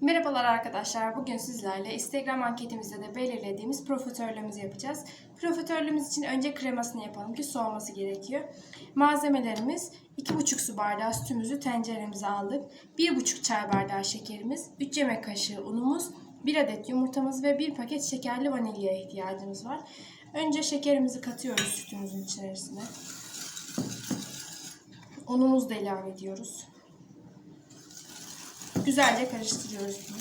Merhabalar arkadaşlar. Bugün sizlerle Instagram anketimizde de belirlediğimiz profiterolümüzü yapacağız. Profiterolümüz için önce kremasını yapalım ki soğuması gerekiyor. Malzemelerimiz 2,5 su bardağı sütümüzü tenceremize aldık. 1,5 çay bardağı şekerimiz, 3 yemek kaşığı unumuz, 1 adet yumurtamız ve 1 paket şekerli vanilyaya ihtiyacımız var. Önce şekerimizi katıyoruz sütümüzün içerisine. Unumuzu da ilave ediyoruz. Güzelce karıştırıyoruz bunu.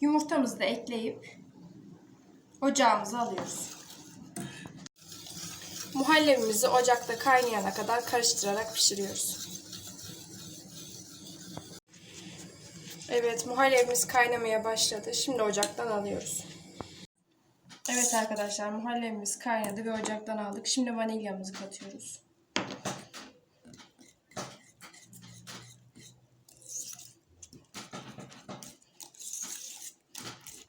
Yumurtamızı da ekleyip ocağımıza alıyoruz. Muhallebimizi ocakta kaynayana kadar karıştırarak pişiriyoruz. Evet, muhallebimiz kaynamaya başladı. Şimdi ocaktan alıyoruz. Evet arkadaşlar, muhallebimiz kaynadı ve ocaktan aldık. Şimdi vanilyamızı katıyoruz.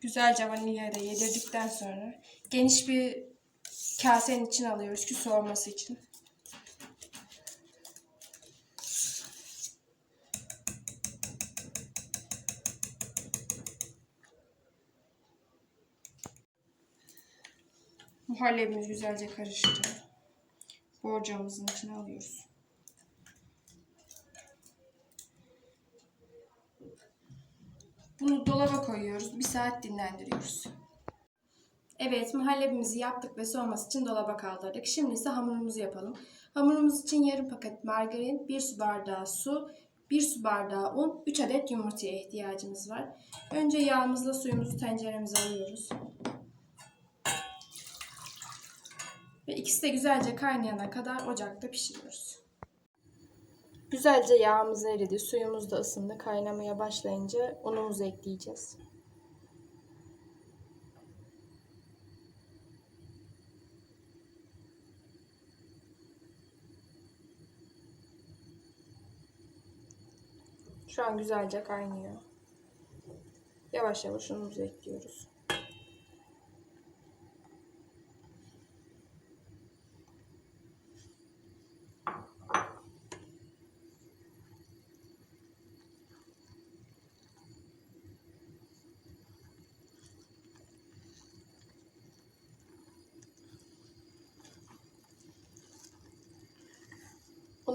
Güzelce vanilyayı da yedirdikten sonra geniş bir kasenin içine alıyoruz ki soğuması için. Muhallebimiz güzelce karıştı. Borcamımızın içine alıyoruz. Bunu dolaba koyuyoruz. Bir saat dinlendiriyoruz. Evet, muhallebimizi yaptık ve soğuması için dolaba kaldırdık. Şimdi ise hamurumuzu yapalım. Hamurumuz için yarım paket margarin, 1 su bardağı su, 1 su bardağı un, 3 adet yumurtaya ihtiyacımız var. Önce yağımızla suyumuzu tenceremize alıyoruz. Ve ikisi de güzelce kaynayana kadar ocakta pişiriyoruz. Güzelce yağımız eridi, suyumuz da ısındı. Kaynamaya başlayınca unumuzu ekleyeceğiz. Şu an güzelce kaynıyor. Yavaş yavaş unumuzu ekliyoruz.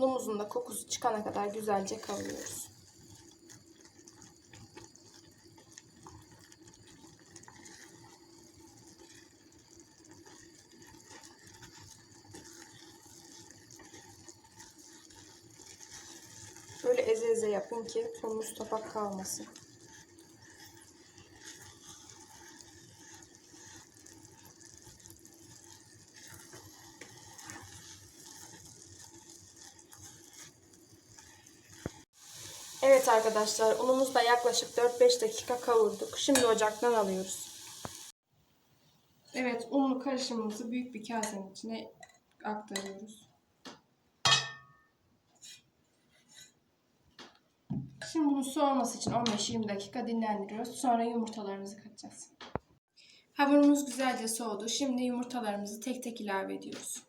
Unumuzun da kokusu çıkana kadar güzelce kavuruyoruz. Böyle eze eze yapın ki tozumuz topak kalmasın. Evet arkadaşlar unumuzu da yaklaşık 4-5 dakika kavurduk. Şimdi ocaktan alıyoruz. Evet unlu karışımımızı büyük bir kasenin içine aktarıyoruz. Şimdi bunu soğuması için 15-20 dakika dinlendiriyoruz. Sonra yumurtalarımızı katacağız. Hamurumuz güzelce soğudu. Şimdi yumurtalarımızı tek tek ilave ediyoruz.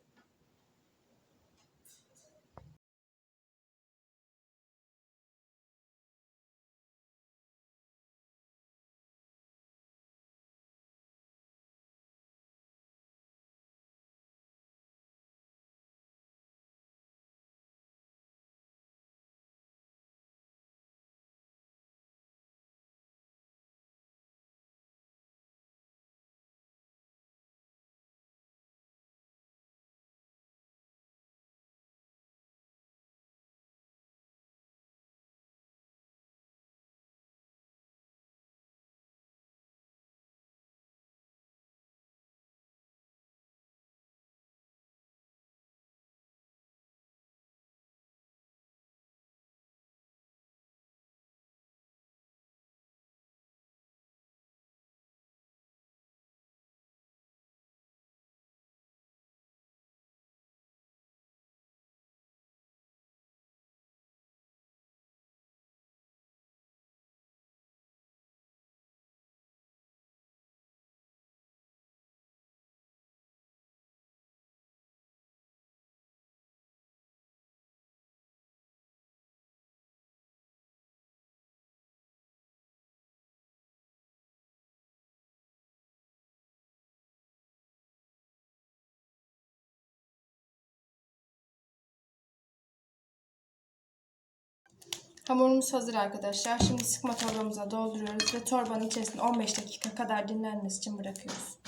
Hamurumuz hazır arkadaşlar. Şimdi sıkma torbamıza dolduruyoruz ve torbanın içerisinde 15 dakika kadar dinlenmesi için bırakıyoruz.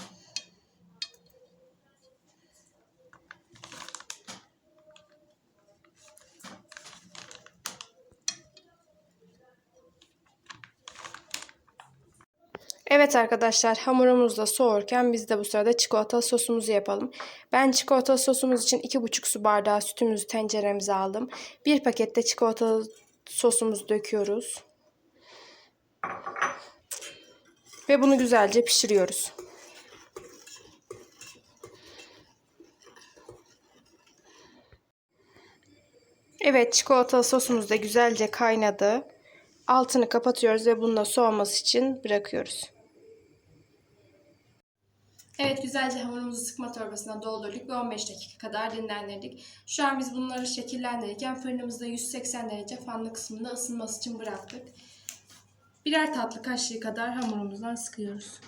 Evet arkadaşlar hamurumuz da soğurken biz de bu sırada çikolata sosumuzu yapalım. Ben çikolata sosumuz için 2,5 su bardağı sütümüzü tenceremize aldım. Bir pakette çikolata sosumuzu döküyoruz. Ve bunu güzelce pişiriyoruz. Evet çikolatalı sosumuz da güzelce kaynadı. Altını kapatıyoruz ve bunu da soğuması için bırakıyoruz. Evet güzelce hamurumuzu sıkma torbasına doldurduk ve 15 dakika kadar dinlendirdik. Şu an biz bunları şekillendirirken fırınımızda 180 derece fanlı kısmında ısınması için bıraktık. Birer tatlı kaşığı kadar hamurumuzdan sıkıyoruz.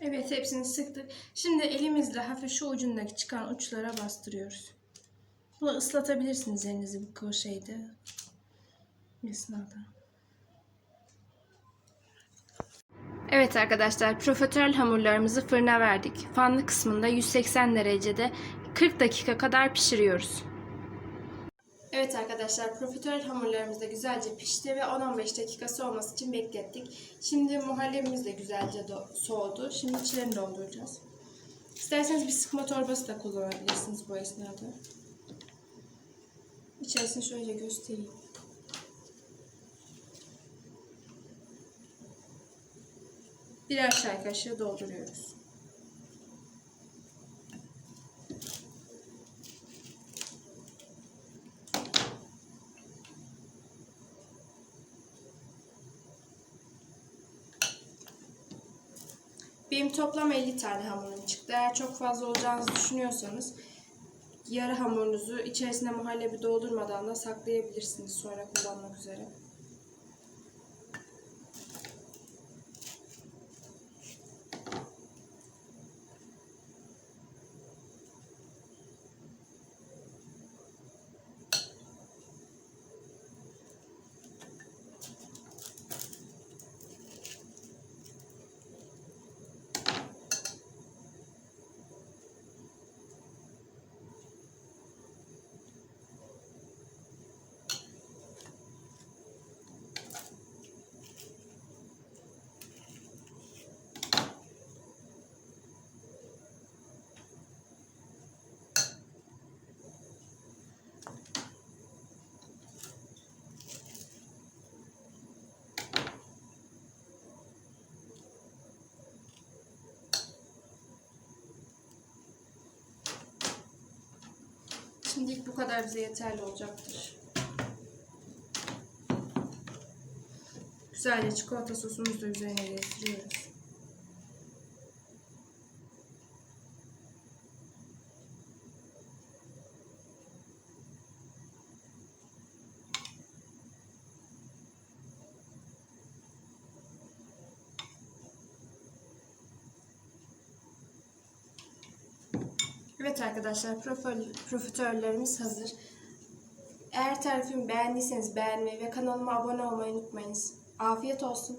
Evet hepsini sıktık. Şimdi elimizle hafif şu ucundaki çıkan uçlara bastırıyoruz. Bunu ıslatabilirsiniz elinizi bu şeyde. Esnada. Evet arkadaşlar profiterol hamurlarımızı fırına verdik. Fanlı kısmında 180 derecede 40 dakika kadar pişiriyoruz. Evet arkadaşlar profiterol hamurlarımız da güzelce pişti ve 10-15 dakika soğuması için beklettik. Şimdi muhallebimiz de güzelce soğudu. Şimdi içlerini dolduracağız. İsterseniz bir sıkma torbası da kullanabilirsiniz bu esnada. İçerisini şöyle göstereyim. Birer çay kaşığı dolduruyoruz. Benim toplam 50 tane hamurum çıktı. Eğer çok fazla olacağınızı düşünüyorsanız yarı hamurunuzu içerisine muhallebi doldurmadan da saklayabilirsiniz sonra kullanmak üzere. Şimdilik bu kadar bize yeterli olacaktır. Güzelce çikolata sosumuzu da üzerine gezdiriyoruz. Evet arkadaşlar profiterollerimiz hazır. Eğer tarifimi beğendiyseniz beğenmeyi ve kanalıma abone olmayı unutmayınız. Afiyet olsun.